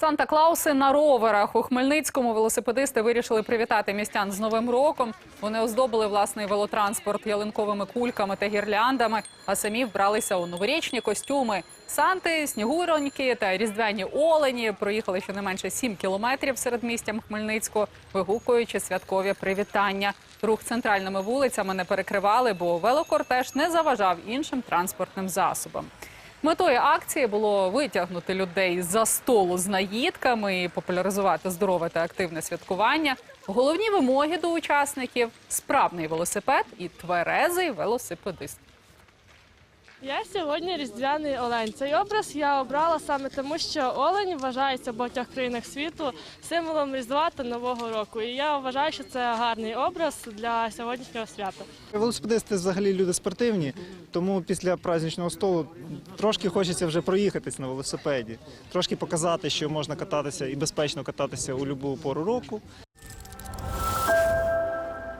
Санта Клауси на роверах у Хмельницькому велосипедисти вирішили привітати містян з Новим роком. Вони оздобили власний велотранспорт ялинковими кульками та гірляндами, а самі вбралися у новорічні костюми. Санти, снігуроньки та різдвяні олені проїхали щонайменше 7 кілометрів серед містям Хмельницького, вигукуючи святкові привітання. Рух центральними вулицями не перекривали, бо велокортеж не заважав іншим транспортним засобам. Метою акції було витягнути людей за столу з наїдками і популяризувати здорове та активне святкування. Головні вимоги до учасників справний велосипед і тверезий велосипедист. Я сьогодні різдвяний олень. Цей образ я обрала саме тому, що олень вважається в багатьох країнах світу символом Різдва та Нового року. І я вважаю, що це гарний образ для сьогоднішнього свята. Велосипедисти взагалі люди спортивні, тому після праздничного столу трошки хочеться вже проїхатись на велосипеді, трошки показати, що можна кататися і безпечно кататися у будь-яку пору року.